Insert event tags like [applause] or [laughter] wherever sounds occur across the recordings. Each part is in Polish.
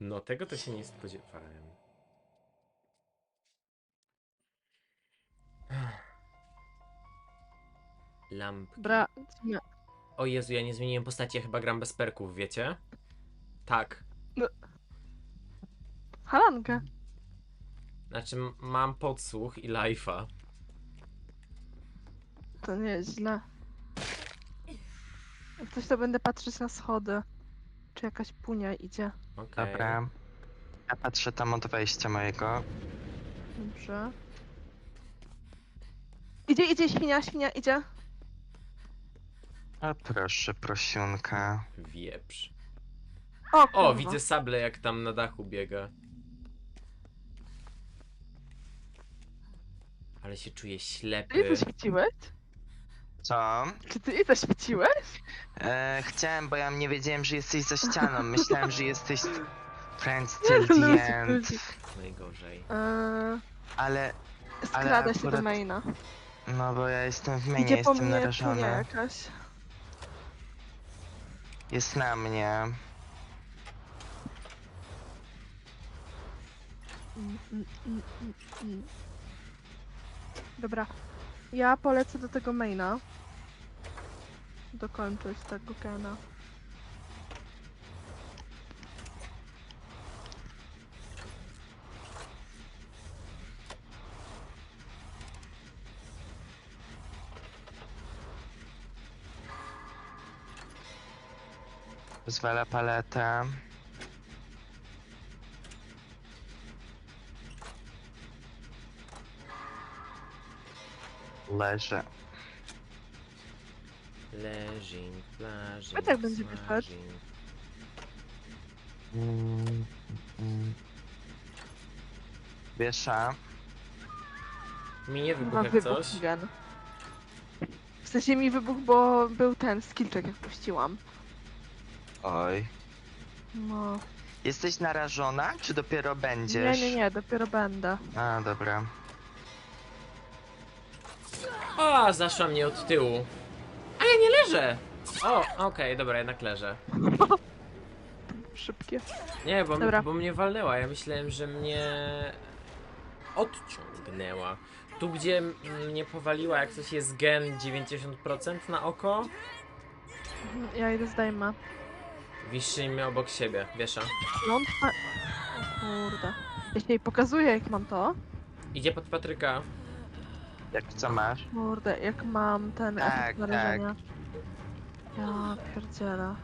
No, tego to się nie spodziewałem. Lampki. Bra... Nie. O Jezu, ja nie zmieniłem postaci, ja chyba gram bez perków, wiecie? Tak. Halankę. Znaczy, m- mam podsłuch i life'a. To nie jest źle. Jak coś to będę patrzeć na schody. Czy jakaś punia idzie. Okej. Dobra. Ja patrzę tam od wejścia mojego. Dobrze. Idzie, idzie, świnia, świnia, idzie. A proszę, prosiunka. Wieprz. O, O, widzę sable jak tam na dachu biega. Ale się czuję Ty ślepy. je zaświeciłeś? Co? Czy ty je zaświeciłeś? E, chciałem, bo ja nie wiedziałem, że jesteś za ścianą. Myślałem, że jesteś friends till the end. Najgorzej. Eee, Ale, skrada się do akurat maina. no bo ja jestem w mainie, Idzie po jestem mnie narażony. jakaś. Jest na mnie. Mm, mm, mm, mm, mm. Dobra. Ja polecę do tego maina. Dokończyć tego gena. Zwalę paletę. Leżę. Leżin, plażin, A tak będzie wypadł. Mm, mm. Wiesza. Mi nie wybucha jak wybuch coś. gen. W sensie mi wybuch, bo był ten skillczek jak puściłam. Oj. No. Jesteś narażona, czy dopiero będziesz? Nie, nie, nie, dopiero będę. A, dobra. O, zaszła mnie od tyłu. Ja nie leżę! O, okej, dobra, jednak leżę. Szybkie. Nie, bo, Dobra. bo mnie walnęła. Ja myślałem, że mnie odciągnęła. Tu, gdzie mnie powaliła, jak coś jest gen 90% na oko, Mhm, Ja idę zdejmę. wiszy mnie obok siebie, wiesza. Ląd pa... O kurde. Ja się jej pokazuję jak mam to. Idzie pod Patryka. Jak co masz? Kurde, jak mam ten Tak, efekt narażenia. Ja pierdzielę.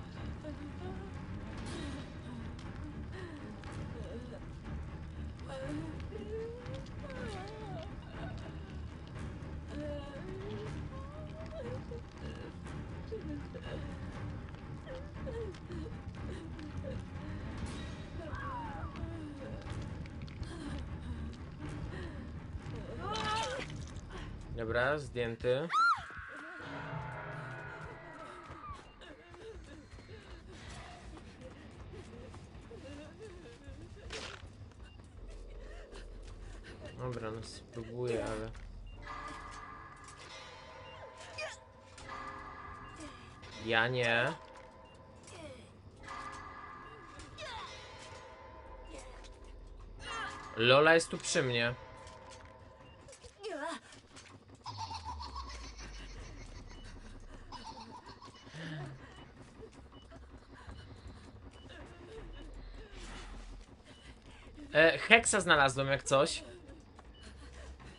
Dobra, zdjęty. Dobra, no spróbuję, ale... Ja nie. Lola jest tu przy mnie. E, Heksa znalazłem jak coś.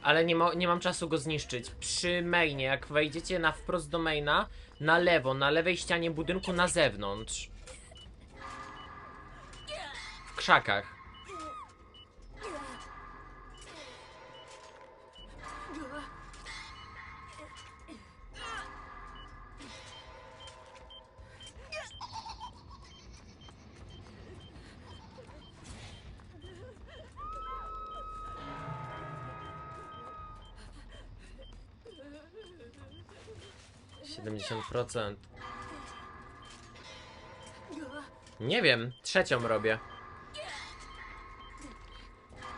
Ale nie, nie mam czasu go zniszczyć. Przy mainie, jak wejdziecie na wprost do maina, na lewo, na lewej ścianie budynku, na zewnątrz. W krzakach. Siedemdziesiąt procent. Nie wiem, trzecią robię.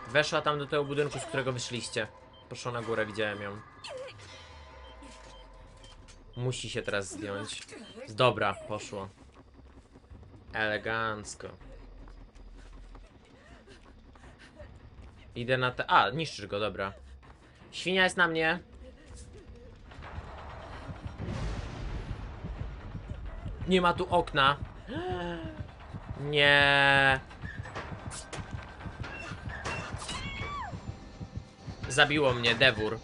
Weszła tam do tego budynku, z którego wyszliście. Poszła na górę, widziałem ją. Musi się teraz zdjąć. Dobra, poszło. Elegancko. Idę na te... A, niszczysz go, dobra. Świnia jest na mnie. Nie ma tu okna. Nie. Zabiło mnie Dewór.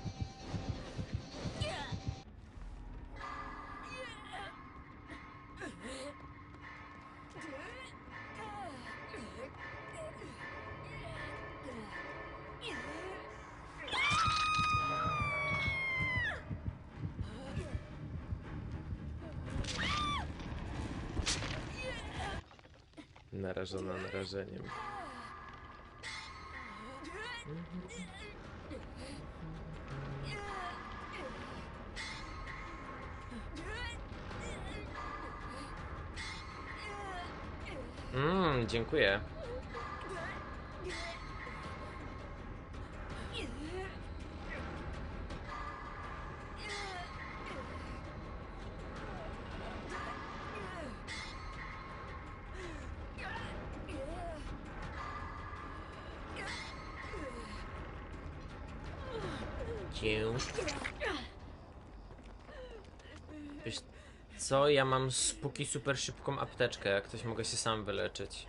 Narażona narażeniem. Mmm, dziękuję. Cię. Wiesz co, ja mam spóki super szybką apteczkę, jak ktoś mogę się sam wyleczyć.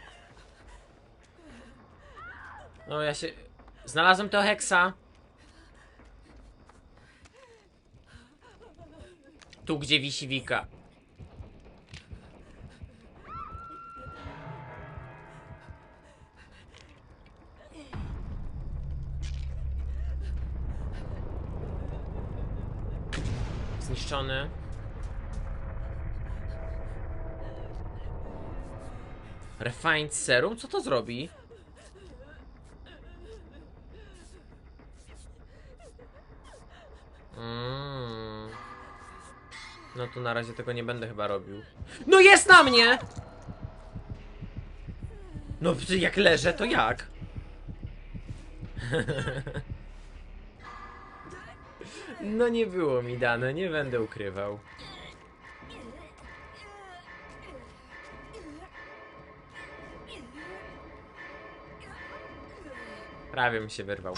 No ja się... Znalazłem to heksa. Tu gdzie wisi Wika. Zniszczony. Refined serum? Co to zrobi? Mm. No to na razie tego nie będę chyba robił. No jest na mnie! No jak leżę, to jak? [laughs] No nie było mi dane, nie będę ukrywał. Prawie mi się wyrwał.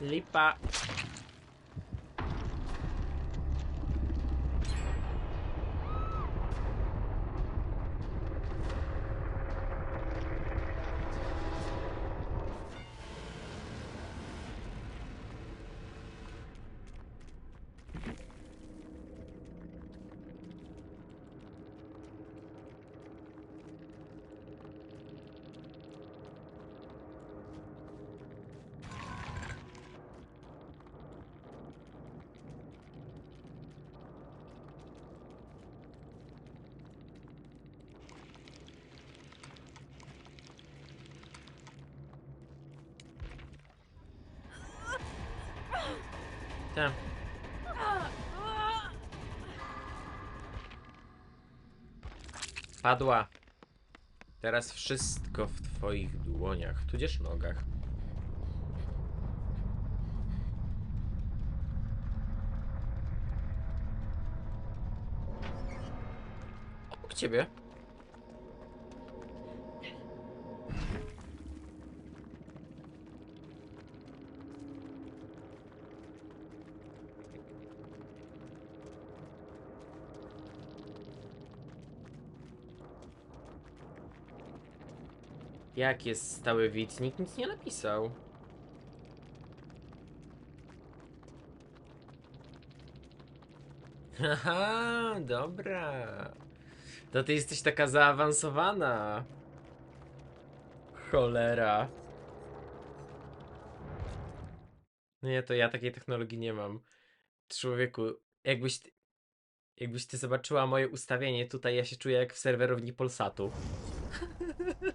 Lipa. Tak. Padła. Teraz wszystko w twoich dłoniach, tudzież nogach. Obok ciebie. Jak jest stały widz? Nikt nic nie napisał. Haha, dobra. To ty jesteś taka zaawansowana. Cholera. Nie, to ja takiej technologii nie mam. Człowieku, jakbyś jakbyś ty zobaczyła moje ustawienie tutaj, ja się czuję jak w serwerowni Polsatu. [laughs]